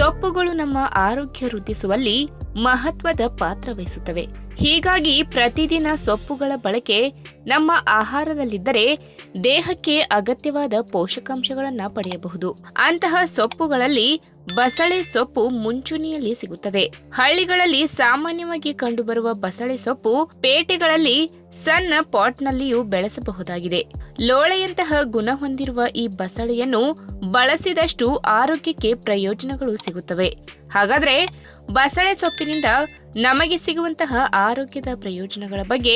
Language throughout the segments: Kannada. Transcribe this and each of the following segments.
ಸೊಪ್ಪುಗಳು ನಮ್ಮ ಆರೋಗ್ಯ ವೃದ್ಧಿಸುವಲ್ಲಿ ಮಹತ್ವದ ಪಾತ್ರ ವಹಿಸುತ್ತವೆ ಹೀಗಾಗಿ ಪ್ರತಿದಿನ ಸೊಪ್ಪುಗಳ ಬಳಕೆ ನಮ್ಮ ಆಹಾರದಲ್ಲಿದ್ದರೆ ದೇಹಕ್ಕೆ ಅಗತ್ಯವಾದ ಪೋಷಕಾಂಶಗಳನ್ನು ಪಡೆಯಬಹುದು. ಅಂತಹ ಸೊಪ್ಪುಗಳಲ್ಲಿ ಬಸಳೆ ಸೊಪ್ಪು ಮುಂಚೂಣಿಯಲ್ಲಿ ಸಿಗುತ್ತದೆ. ಹಳ್ಳಿಗಳಲ್ಲಿ ಸಾಮಾನ್ಯವಾಗಿ ಕಂಡುಬರುವ ಬಸಳೆ ಸೊಪ್ಪು ಪೇಟೆಗಳಲ್ಲಿ ಸಣ್ಣ ಪಾಟ್ನಲ್ಲಿಯೂ ಬೆಳೆಸಬಹುದಾಗಿದೆ. ಲೋಳೆಯಂತಹ ಗುಣ ಹೊಂದಿರುವ ಈ ಬಸಳೆಯನ್ನು ಬಳಸಿದಷ್ಟು ಆರೋಗ್ಯಕ್ಕೆ ಪ್ರಯೋಜನಗಳು ಸಿಗುತ್ತವೆ. ಹಾಗಾದ್ರೆ ಬಸಳೆ ಸೊಪ್ಪಿನಿಂದ ನಮಗೆ ಸಿಗುವಂತಹ ಆರೋಗ್ಯದ ಪ್ರಯೋಜನಗಳ ಬಗ್ಗೆ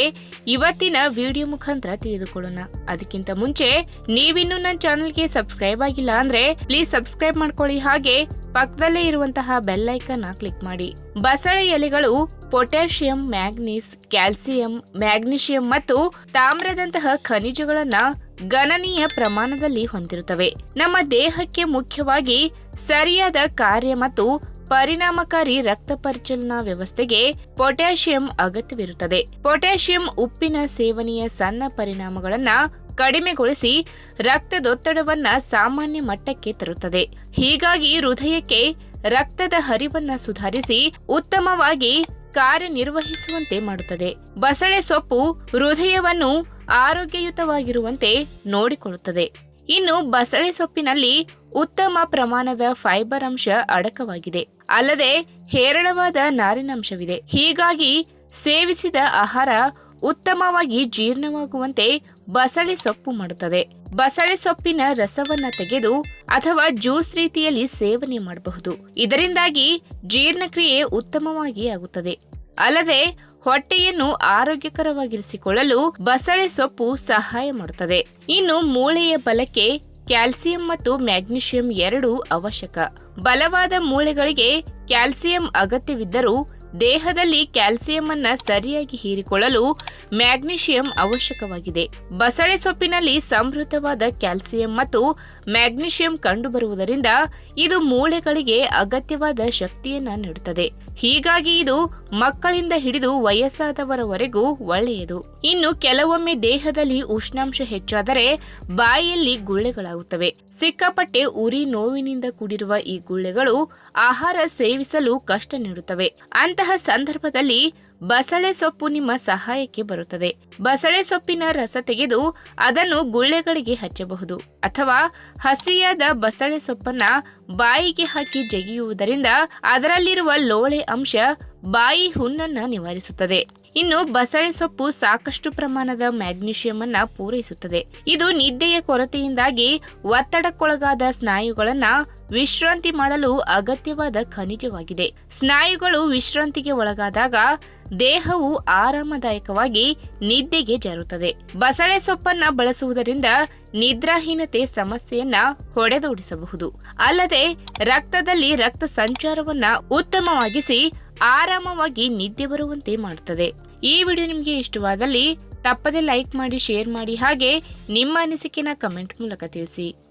ಇವತ್ತಿನ ವಿಡಿಯೋ ಮುಖಾಂತರ ತಿಳಿದುಕೊಳ್ಳೋಣ. ಅದಕ್ಕಿಂತ ಮುಂಚೆ ನೀವಿನ್ನೂ ನನ್ನ ಚಾನಲ್ಗೆ ಸಬ್ಸ್ಕ್ರೈಬ್ ಆಗಿಲ್ಲ ಅಂದ್ರೆ ಪ್ಲೀಸ್ ಸಬ್ಸ್ಕ್ರೈಬ್ ಮಾಡ್ಕೊಳ್ಳಿ. ಹಾಗೆ ಪಕ್ಕದಲ್ಲೇ ಇರುವಂತಹ ಬೆಲ್ ಐಕನ್ ಕ್ಲಿಕ್ ಮಾಡಿ. ಬಸಳೆ ಎಲೆಗಳು ಪೊಟ್ಯಾಷಿಯಂ, ಮ್ಯಾಗ್ನೀಸ್, ಕ್ಯಾಲ್ಸಿಯಂ, ಮ್ಯಾಗ್ನೀಷಿಯಂ ಮತ್ತು ತಾಮ್ರದಂತಹ ಖನಿಜಗಳನ್ನ ಗಣನೀಯ ಪ್ರಮಾಣದಲ್ಲಿ ಹೊಂದಿರುತ್ತವೆ. ನಮ್ಮ ದೇಹಕ್ಕೆ ಮುಖ್ಯವಾಗಿ ಸರಿಯಾದ ಕಾರ್ಯ ಮತ್ತು ಪರಿಣಾಮಕಾರಿ ರಕ್ತ ಪರಿಚಲನಾ ವ್ಯವಸ್ಥೆಗೆ ಪೊಟ್ಯಾಷಿಯಂ ಅಗತ್ಯವಿರುತ್ತದೆ. ಪೊಟ್ಯಾಷಿಯಂ ಉಪ್ಪಿನ ಸೇವನೆಯ ಸಣ್ಣ ಪರಿಣಾಮಗಳನ್ನ ಕಡಿಮೆಗೊಳಿಸಿ ರಕ್ತದೊತ್ತಡವನ್ನ ಸಾಮಾನ್ಯ ಮಟ್ಟಕ್ಕೆ ತರುತ್ತದೆ. ಹೀಗಾಗಿ ಹೃದಯಕ್ಕೆ ರಕ್ತದ ಹರಿವನ್ನ ಸುಧಾರಿಸಿ ಉತ್ತಮವಾಗಿ ಕಾರ್ಯನಿರ್ವಹಿಸುವಂತೆ ಮಾಡುತ್ತದೆ. ಬಸಳೆ ಸೊಪ್ಪು ಹೃದಯವನ್ನು ಆರೋಗ್ಯಯುತವಾಗಿರುವಂತೆ ನೋಡಿಕೊಳ್ಳುತ್ತದೆ. ಇನ್ನು ಬಸಳೆ ಸೊಪ್ಪಿನಲ್ಲಿ ಉತ್ತಮ ಪ್ರಮಾಣದ ಫೈಬರ್ ಅಂಶ ಅಡಕವಾಗಿದೆ. ಅಲ್ಲದೆ ಹೇರಳವಾದ ನಾರಿನಂಶವಿದೆ ಹೀಗಾಗಿ ಸೇವಿಸಿದ ಆಹಾರ ಉತ್ತಮವಾಗಿ ಜೀರ್ಣವಾಗುವಂತೆ ಬಸಳೆ ಸೊಪ್ಪು ಮಾಡುತ್ತದೆ. ಬಸಳೆ ಸೊಪ್ಪಿನ ರಸವನ್ನ ತೆಗೆದು ಅಥವಾ ಜ್ಯೂಸ್ ರೀತಿಯಲ್ಲಿ ಸೇವನೆ ಮಾಡಬಹುದು. ಇದರಿಂದಾಗಿ ಜೀರ್ಣಕ್ರಿಯೆ ಉತ್ತಮವಾಗಿ ಆಗುತ್ತದೆ. ಅಲ್ಲದೆ ಹೊಟ್ಟೆಯನ್ನು ಆರೋಗ್ಯಕರವಾಗಿರಿಸಿಕೊಳ್ಳಲು ಬಸಳೆ ಸೊಪ್ಪು ಸಹಾಯ ಮಾಡುತ್ತದೆ. ಇನ್ನು ಮೂಳೆಯ ಬಲಕ್ಕೆ ಕ್ಯಾಲ್ಸಿಯಂ ಮತ್ತು ಮ್ಯಾಗ್ನೀಷಿಯಂ ಎರಡೂ ಅವಶ್ಯಕ. ಬಲವಾದ ಮೂಳೆಗಳಿಗೆ ಕ್ಯಾಲ್ಸಿಯಂ ಅಗತ್ಯವಿದ್ದರೂ ದೇಹದಲ್ಲಿ ಕ್ಯಾಲ್ಸಿಯಂ ಅನ್ನ ಸರಿಯಾಗಿ ಹೀರಿಕೊಳ್ಳಲು ಮ್ಯಾಗ್ನೀಷಿಯಂ ಅವಶ್ಯಕವಾಗಿದೆ. ಬಸಳೆ ಸೊಪ್ಪಿನಲ್ಲಿ ಸಮೃದ್ಧವಾದ ಕ್ಯಾಲ್ಸಿಯಂ ಮತ್ತು ಮ್ಯಾಗ್ನೀಷಿಯಂ ಕಂಡುಬರುವುದರಿಂದ ಇದು ಮೂಳೆಗಳಿಗೆ ಅಗತ್ಯವಾದ ಶಕ್ತಿಯನ್ನ ನೀಡುತ್ತದೆ. ಹೀಗಾಗಿ ಇದು ಮಕ್ಕಳಿಂದ ಹಿಡಿದು ವಯಸ್ಸಾದವರವರೆಗೂ ಒಳ್ಳೆಯದು. ಇನ್ನು ಕೆಲವೊಮ್ಮೆ ದೇಹದಲ್ಲಿ ಉಷ್ಣಾಂಶ ಹೆಚ್ಚಾದರೆ ಬಾಯಿಯಲ್ಲಿ ಗುಳ್ಳೆಗಳಾಗುತ್ತವೆ. ಸಿಕ್ಕಾಪಟ್ಟೆ ಉರಿ ನೋವಿನಿಂದ ಕೂಡಿರುವ ಈ ಗುಳ್ಳೆಗಳು ಆಹಾರ ಸೇವಿಸಲು ಕಷ್ಟ ನೀಡುತ್ತವೆ. ಅಂತಹ ಸಂದರ್ಭದಲ್ಲಿ ಬಸಳೆ ಸೊಪ್ಪು ನಿಮ್ಮ ಸಹಾಯಕ್ಕೆ ಬರುತ್ತದೆ. ಬಸಳೆ ಸೊಪ್ಪಿನ ರಸ ತೆಗೆದು ಅದನ್ನು ಗುಳ್ಳೆಗಳಿಗೆ ಹಚ್ಚಬಹುದು. ಅಥವಾ ಹಸಿಯಾದ ಬಸಳೆ ಸೊಪ್ಪನ್ನ ಬಾಯಿಗೆ ಹಾಕಿ ಜಗಿಯುವುದರಿಂದ ಅದರಲ್ಲಿರುವ ಲೋಳೆ ಅಂಶ ಬಾಯಿ ಹುಣ್ಣನ್ನ ನಿವಾರಿಸುತ್ತದೆ. ಇನ್ನು ಬಸಳೆ ಸೊಪ್ಪು ಸಾಕಷ್ಟು ಪ್ರಮಾಣದ ಮ್ಯಾಗ್ನೀಷಿಯಂ ಅನ್ನ ಪೂರೈಸುತ್ತದೆ. ಇದು ನಿದ್ದೆಯ ಕೊರತೆಯಿಂದಾಗಿ ಒತ್ತಡಕ್ಕೊಳಗಾದ ಸ್ನಾಯುಗಳನ್ನ ವಿಶ್ರಾಂತಿ ಮಾಡಲು ಅಗತ್ಯವಾದ ಖನಿಜವಾಗಿದೆ. ಸ್ನಾಯುಗಳು ವಿಶ್ರಾಂತಿಗೆ ಒಳಗಾದಾಗ ದೇಹವು ಆರಾಮದಾಯಕವಾಗಿ ನಿದ್ದೆಗೆ ಜಾರುತ್ತದೆ. ಬಸಳೆ ಸೊಪ್ಪನ್ನ ಬಳಸುವುದರಿಂದ ನಿದ್ರಾಹೀನತೆ ಸಮಸ್ಯೆಯನ್ನ ಹೊಡೆದೋಡಿಸಬಹುದು. ಅಲ್ಲದೆ ರಕ್ತದಲ್ಲಿ ರಕ್ತ ಸಂಚಾರವನ್ನ ಉತ್ತಮವಾಗಿಸಿ ಆರಾಮವಾಗಿ ನಿದ್ದೆ ಬರುವಂತೆ ಮಾಡುತ್ತದೆ. ಈ ವಿಡಿಯೋ ನಿಮಗೆ ಇಷ್ಟವಾದಲ್ಲಿ ತಪ್ಪದೆ ಲೈಕ್ ಮಾಡಿ, ಶೇರ್ ಮಾಡಿ ಹಾಗೆ ನಿಮ್ಮ ಅನಿಸಿಕೆನ ಕಮೆಂಟ್ ಮೂಲಕ ತಿಳಿಸಿ.